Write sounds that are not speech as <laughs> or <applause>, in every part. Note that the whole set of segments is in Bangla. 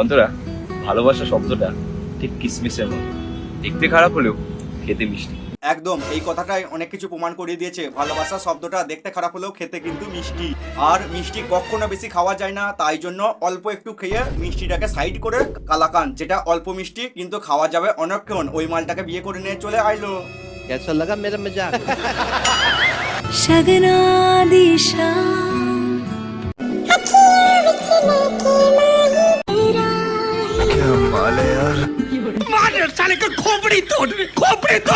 অন্তরা ভালোবাসা শব্দটা ঠিক কিসমিসের মতো। দেখতে খারাপ হলেও খেতে মিষ্টি। একদম এই কথাটাই অনেক কিছু প্রমাণ করিয়ে দিয়েছে। ভালোবাসা শব্দটা দেখতে খারাপ হলেও খেতে কিন্তু মিষ্টি। আর মিষ্টি কখনো বেশি খাওয়া যায় না তাই জন্য অল্প একটু খেয়ে মিষ্টিটাকে সাইড করে কালাকান যেটা অল্প মিষ্টি কিন্তু খাওয়া যাবে অনেকক্ষণ ওই মালটাকে বিয়ে করে নিয়ে চলে আইলো। कैसा लगा मेरा मजाक शगना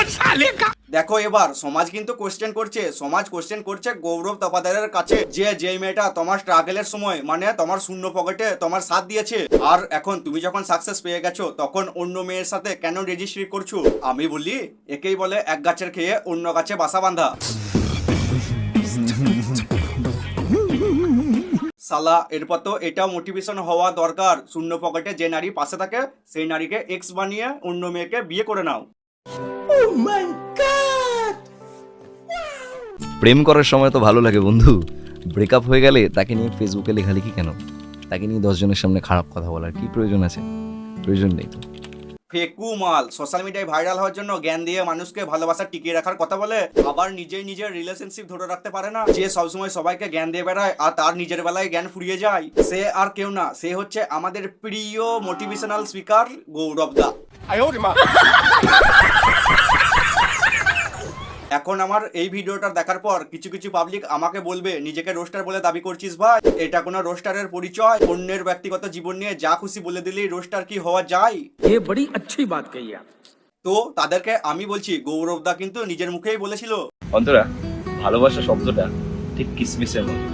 दिशा দেখো এবার সমাজ কিন্তু কোশ্চেন করছে সমাজ কোশ্চেন করছে গৌরব তপাদারের কাছে যে যে মেয়েটা তোমার স্ট্রাগলের সময় মানে তোমার শূন্য পকেটে তোমার সাথ দিয়েছে আর এখন তুমি যখন সাকসেস পেয়ে গেছো তখন অন্য মেয়ের সাথে কেন রেজিস্ট্রি করছো আমি বলি একেই বলে এক গাছের খেয়ে অন্য গাছে বাসা বাঁধা সালা এরপর তো এটাও মোটিভেশন হওয়া দরকার। শূন্য পকেটে যে নারী পাশে থাকে সেই নারীকে এক্স বানিয়ে অন্য মেয়েকে বিয়ে করে নাও। প্রেম করার সময় তো ভালো লাগে বন্ধু। ব্রেকআপ হয়ে গেলে তাকে নিয়ে ফেসবুকে লেখালেখি কেন? তাকে নিয়ে দশজনের সামনে খারাপ কথা বলার কি প্রয়োজন আছে? প্রয়োজন নেই তো। ফেকু মাল। সোশ্যাল মিডিয়ায় ভাইরাল হওয়ার জন্য জ্ঞান দিয়ে মানুষকে ভালোবাসা টিকিয়ে রাখার কথা বলে, আবার নিজেই নিজের রিলেশনশিপ ধরে রাখতে পারে না। যে সবসময় সবাইকে জ্ঞান দিয়ে বেড়ায় আর তার নিজের বেলায় জ্ঞান ফুরিয়ে যায়, সে আর কেউ না। সে হচ্ছে আমাদের প্রিয় মোটিভেশনাল স্পিকার গৌরব দা। এখন আমার এই ভিডিওটা দেখার পর কিছু কিছু পাবলিক আমাকে বলবে নিজেকে রোস্টার বলে দাবি করছিস ভাই এটা কোনো রোস্টারের পরিচয় অন্যের ব্যক্তিগত জীবন নিয়ে যা খুশি বলে দিলেই রোস্টার কি হওয়া যায় ये बड़ी अच्छी बात कही आप তো তাদেরকে আমি বলছি গৌরব দা কিন্তু নিজের মুখেই বলেছিল অন্তরা ভালোবাসা শব্দটা ঠিক কিসমিসের মতো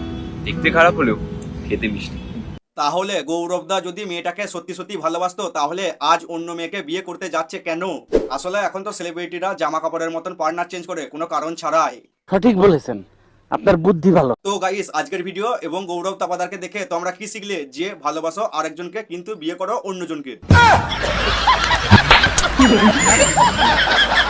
দেখতে খারাপ হলেও খেতে মিষ্টি তাহলে গৌরবদা যদি মেয়েটাকে সত্যি সত্যি ভালোবাসতো তাহলে আজ অন্য মেয়েকে বিয়ে করতে যাচ্ছে কেন? আসলে এখন তো সেলিব্রিটিরা জামা কাপড়ের মতন পার্টনার চেঞ্জ করে কোনো কারণ ছাড়াই। সঠিক বলেছেন। আপনার বুদ্ধি ভালো। তো গাইস আজকের ভিডিও এবং গৌরব তাপাদারকে দেখে তোমরা কি শিখলে? যে ভালোবাসো আরেকজনকে কিন্তু বিয়ে করো অন্যজনকে। <laughs>